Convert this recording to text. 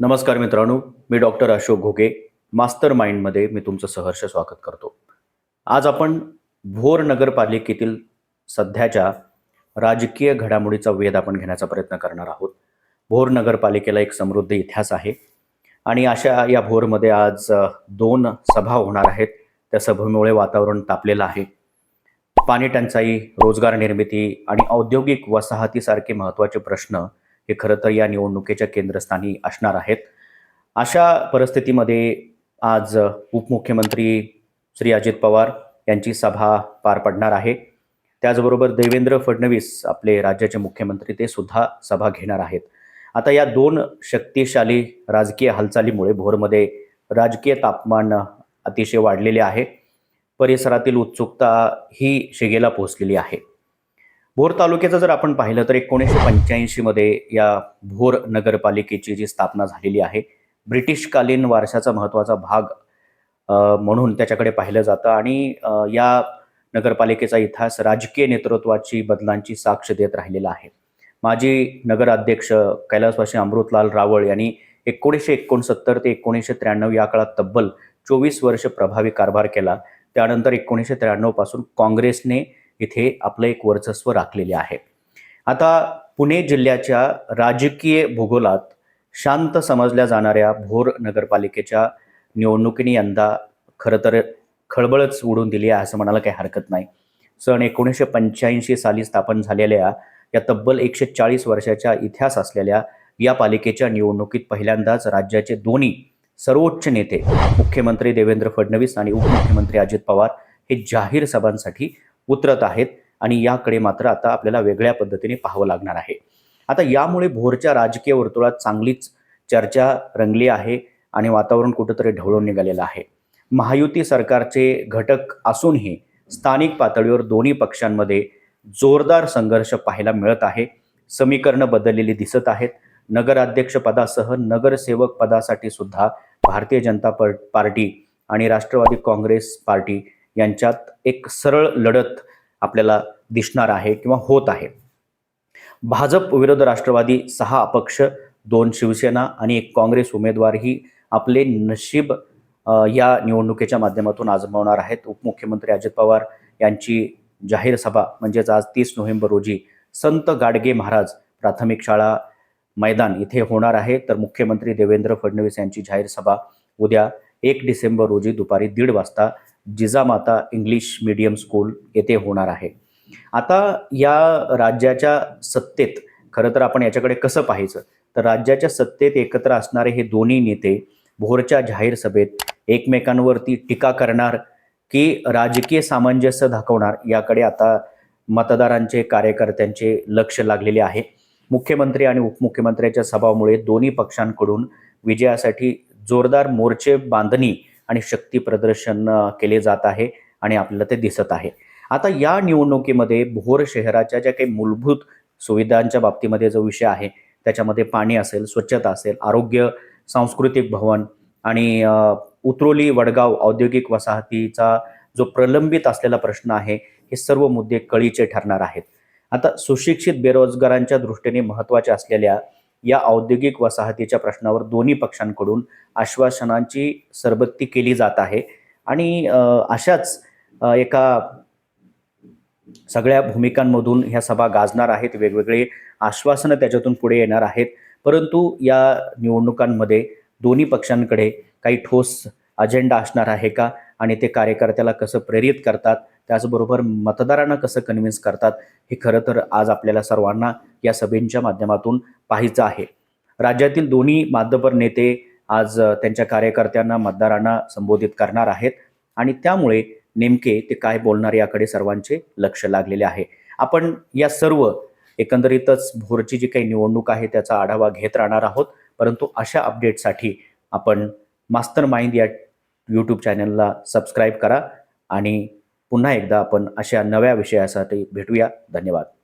नमस्कार मित्रांनो मी डॉक्टर अशोक घोगे मास्टर माइंडमध्ये मी तुमचं सहर्ष स्वागत करतो. आज आपण भोर नगरपालिकेतील सध्याच्या राजकीय घडामोडीचा वेध आपण घेण्याचा प्रयत्न करणार आहोत. भोर नगरपालिकेला एक समृद्ध इतिहास आहे आणि अशा या भोरमध्ये आज दोन सभा होणार आहेत. त्या सभेमुळे वातावरण तापलेलं आहे. पाणी टंचाई रोजगार निर्मिती आणि औद्योगिक वसाहतीसारखे महत्त्वाचे प्रश्न हे खरं तर या निवडणुकीच्या केंद्रस्थानी असणार आहेत. अशा परिस्थितीमध्ये आज उपमुख्यमंत्री श्री अजित पवार यांची सभा पार पडणार आहे. त्याचबरोबर देवेंद्र फडणवीस आपले राज्याचे मुख्यमंत्री ते सुद्धा सभा घेणार आहेत. आता या दोन शक्तिशाली राजकीय हालचालीमुळे भोरमध्ये राजकीय तापमान अतिशय वाढलेले आहे. परिसरातील उत्सुकता ही शिगेला पोहोचलेली आहे. भोर तालुक्याचं जर आपण पाहिलं तर एकोणीसशे पंच्याऐंशीमध्ये या भोर नगरपालिकेची जी स्थापना झालेली आहे ब्रिटिशकालीन वारशाचा महत्त्वाचा भाग म्हणून त्याच्याकडे पाहिलं जातं. आणि या नगरपालिकेचा इतिहास राजकीय नेतृत्वाची बदलांची साक्ष देत राहिलेला आहे. माजी नगराध्यक्ष कैलासवासी अमृतलाल रावळ यांनी एकोणीसशे एकोणसत्तर ते एकोणीसशे त्र्याण्णव या काळात तब्बल चोवीस वर्ष प्रभावी कारभार केला. त्यानंतर एकोणीसशे त्र्याण्णवपासून काँग्रेसने इथे आपलं एक वर्चस्व राखलेले आहे. आता पुणे जिल्ह्याच्या राजकीय भूगोलात शांत समजल्या जाणाऱ्या भोर नगरपालिकेच्या निवडणुकीने यंदा खरं तर खळबळच उडून दिली आहे असं म्हणायला काही हरकत नाही. सन एकोणीसशे पंच्याऐंशी साली स्थापन झालेल्या या तब्बल एकशे चाळीस वर्षाच्या इतिहास असलेल्या या पालिकेच्या निवडणुकीत पहिल्यांदाच राज्याचे दोन्ही सर्वोच्च नेते मुख्यमंत्री देवेंद्र फडणवीस आणि उपमुख्यमंत्री अजित पवार हे जाहीर सभांसाठी उतरत आहेत आणि याकडे मात्र आता आपल्याला वेगळ्या पद्धतीने पाहावं लागणार आहे. आता यामुळे भोरच्या राजकीय वर्तुळात चांगलीच चर्चा रंगली आहे आणि वातावरण कुठंतरी ढवळून निघालेलं आहे. महायुती सरकारचे घटक असूनही स्थानिक पातळीवर दोन्ही पक्षांमध्ये जोरदार संघर्ष पाहायला मिळत आहे. समीकरणं बदललेली दिसत आहेत. नगराध्यक्ष पदासह नगरसेवक पदासाठी सुद्धा भारतीय जनता प- पार्टी आणि राष्ट्रवादी काँग्रेस पार्टी यांच्यात एक सरळ लढत आपल्याला दिसणार आहे किंवा होत आहे. भाजप विरोध राष्ट्रवादी सहा अपक्ष दोन शिवसेना आणि एक काँग्रेस उमेदवारही आपले नशीब या निवडणुकीच्या माध्यमातून आजमावणार आहेत. उपमुख्यमंत्री अजित पवार यांची जाहीर सभा म्हणजेच आज तीस नोव्हेंबर रोजी संत गाडगे महाराज प्राथमिक शाळा मैदान इथे होणार आहे. तर मुख्यमंत्री देवेंद्र फडणवीस यांची जाहीर सभा उद्या एक डिसेंबर रोजी दुपारी दीड वाजता जिजामाता इंग्लिश मीडियम स्कूल येथे होणार आहे. आता या राज्याच्या सत्तेत खरं तर आपण याच्याकडे कसं पाहायचं? तर राज्याच्या सत्तेत एकत्र असणारे हे दोन्ही नेते भोरच्या जाहीर सभेत एकमेकांवरती टीका करणार की राजकीय सामंजस्य दाखवणार याकडे आता मतदारांचे कार्यकर्त्यांचे लक्ष लागलेले आहे. मुख्यमंत्री आणि उपमुख्यमंत्र्यांच्या सभामुळे दोन्ही पक्षांकडून विजयासाठी जोरदार मोर्चे बांधणी आणि शक्ती प्रदर्शन केले जात आहे आणि आपल्याला ते दिसत आहे. आता या निवडणुकीमध्ये भोर शहराच्या ज्या काही मूलभूत सुविधांच्या बाबतीमध्ये जो विषय आहे त्याच्यामध्ये पाणी असेल स्वच्छता असेल आरोग्य सांस्कृतिक भवन आणि उतरोली वडगाव औद्योगिक वसाहतीचा जो प्रलंबित असलेला प्रश्न आहे हे सर्व मुद्दे कळीचे ठरणार आहेत. आता सुशिक्षित बेरोजगारांच्या दृष्टीने महत्त्वाच्या असलेल्या या औद्योगिक वसाहतीच्या प्रश्नावर दोन्ही पक्षांकडून आश्वासनांची सरबत्ती केली जात आहे. आणि अशाच एका सगळ्या भूमिकांमधून ह्या सभा गाजणार आहेत. वेगवेगळे आश्वासनं त्याच्यातून पुढे येणार आहेत. परंतु या निवडणुकांमध्ये दोन्ही पक्षांकडे काही ठोस अजेंडा असणार आहे का? आणि ते कार्यकर्त्याला कसं प्रेरित करतात? त्याचबरोबर मतदारांना कसं कन्व्हिन्स करतात हे खरं तर आज आपल्याला सर्वांना या सभेंच्या माध्यमातून पाहायचं आहे. राज्यातील दोन्ही मातबर नेते आज त्यांच्या कार्यकर्त्यांना मतदारांना संबोधित करणार आहेत आणि त्यामुळे नेमके ते काय बोलणार याकडे सर्वांचे लक्ष लागलेले आहे. आपण या सर्व एकंदरीतच भोरची जी काही निवडणूक आहे त्याचा आढावा घेत राहणार आहोत परंतु अशा अपडेटसाठी आपण मास्तर माइंड या यूट्यूब चॅनलला सबस्क्राईब करा आणि पुन्हा एकदा आपण अशा नव्या विषयासाठी भेटूया. धन्यवाद.